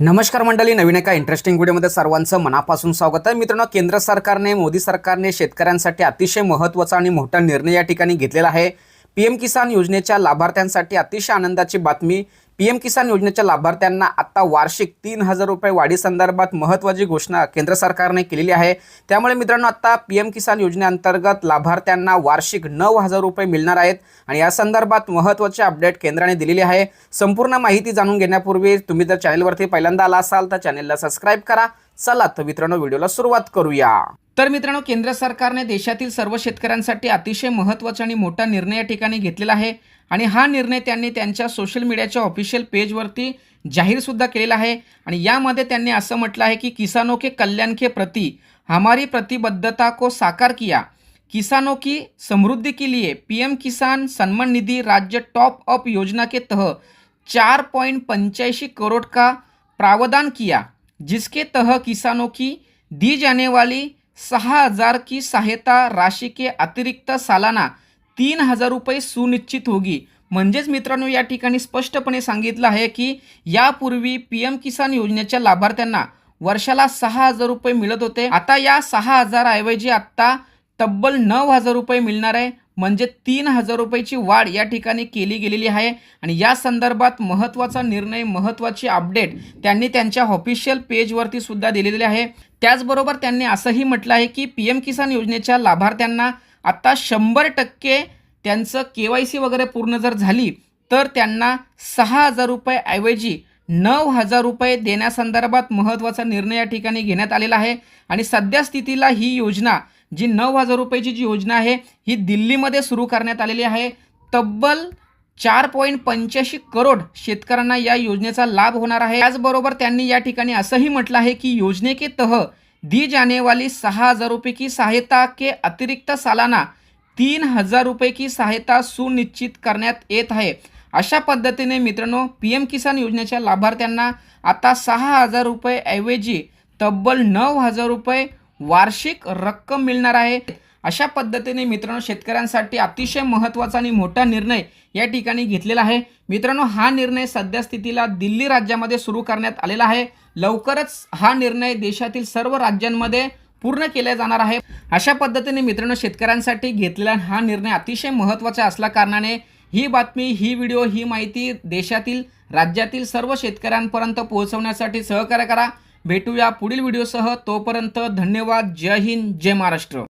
नमस्कार मंडळी नवीन एका इंटरेस्टिंग व्हिडिओमध्ये सर्वांचं मनापासून स्वागत आहे. मित्रांनो केंद्र सरकारने मोदी सरकारने शेतकऱ्यांसाठी अतिशय महत्त्वाचा आणि मोठा निर्णय या ठिकाणी घेतलेला आहे. पी एम किसान योजनेच्या लाभार्थ्यांसाठी अतिशय आनंदाची बातमी. पी एम किसान योजनेच्या लाभार्थ्यांना आता वार्षिक तीन हजार रुपये वाढीसंदर्भात महत्त्वाची घोषणा केंद्र सरकारने केलेली आहे. त्यामुळे मित्रांनो आता पी एम किसान योजनेअंतर्गत लाभार्थ्यांना वार्षिक नऊ हजार रुपये मिळणार आहेत आणि या संदर्भात महत्त्वाचे अपडेट केंद्राने दिलेली आहे. संपूर्ण माहिती जाणून घेण्यापूर्वी तुम्ही जर चॅनलवरती पहिल्यांदा आला असाल तर चॅनलला सबस्क्राईब करा. चला तर मित्रांनो व्हिडिओला सुरुवात करूया. तर मित्रांनो केंद्र सरकारने देशातील सर्व शेतकऱ्यांसाठी अतिशय महत्त्वाचा आणि मोठा निर्णय या ठिकाणी घेतलेला आहे. आणि हा निर्णय त्यांनी त्यांच्या सोशल मीडियाच्या ऑफिशियल पेजवरती जाहीरसुद्धा केलेला आहे. आणि यामध्ये त्यांनी असं म्हटलं आहे की किसानों के कल्याण के प्रति हमारी प्रतिबद्धता को साकार किया. किसानों की समृद्धि के लिए पीएम किसान सम्मान निधि राज्य टॉप अप योजना के तह चार पॉइंट पंचासी करोड़ का प्रावधान किया. जिसके तह किसानों की दी जाने वाली सहा हजार की सहायता राशि के अतिरिक्त सालाना तीन हजार रुपये सुनिश्चित होगी। म्हणजेच मित्रांनो या ठिकाणी स्पष्टपणे सांगितलं आहे की यापूर्वी पी एम किसान योजनेच्या लाभार्थ्यांना वर्षाला सहा हजार रुपये मिळत होते. आता या सहा हजाराऐवजी आत्ता तब्बल नऊ हजार रुपये मिळणार आहे. म्हणजे तीन हजार रुपयाची वाढ या ठिकाणी केली गेलेली आहे. आणि या संदर्भात महत्त्वाचा निर्णय महत्त्वाची अपडेट त्यांनी त्यांच्या ऑफिशियल पेजवरती सुद्धा दिलेले आहे. त्याचबरोबर त्यांनी असंही म्हटलं आहे की पी एम किसान योजनेच्या लाभार्थ्यांना आत्ता शंभर टक्के त्यांचं के वाय सी वगैरे पूर्ण जर झाली तर त्यांना सहा हजार रुपये नऊ हजार रुपये देण्यासंदर्भात महत्त्वाचा निर्णय या ठिकाणी घेण्यात आलेला आहे. आणि सध्या स्थितीला ही योजना जी नऊ हजार रुपयाची जी योजना आहे ही दिल्लीमध्ये सुरू करण्यात आलेली आहे. तब्बल चार पॉईंट पंच्याऐंशी करोड शेतकऱ्यांना या योजनेचा लाभ होणार आहे. त्याचबरोबर त्यांनी या ठिकाणी असंही म्हटलं आहे की योजने के तह दी जाने वाली सहा हजार रुपये की सहायता के अतिरिक्त सालाना तीन हजार रुपये की सहायता सुनिश्चित करण्यात येत आहे. अशा पद्धतीने मित्रांनो पी एम किसान योजनेच्या लाभार्थ्यांना आता सहा हजार रुपये ऐवजी तब्बल नऊ हजार रुपये वार्षिक रक्कम मिळणार आहे. अशा पद्धतीने मित्रांनो शेतकऱ्यांसाठी अतिशय महत्त्वाचा आणि मोठा निर्णय या ठिकाणी घेतलेला आहे. मित्रांनो हा निर्णय सध्या स्थितीला दिल्ली राज्यामध्ये सुरू करण्यात आलेला आहे. लवकरच हा निर्णय देशातील सर्व राज्यांमध्ये पूर्ण केला जाणार आहे. अशा पद्धतीने मित्रांनो शेतकऱ्यांसाठी घेतलेला हा निर्णय अतिशय महत्त्वाचा असल्या कारणाने ही बातमी ही व्हिडिओ ही माहिती देशातील राज्यातील सर्व शेतकऱ्यांपर्यंत पोहोचवण्यासाठी सहकार्य करा. भेटूया पुढील व्हिडिओसह. तोपर्यंत धन्यवाद. जय हिंद. जय महाराष्ट्र.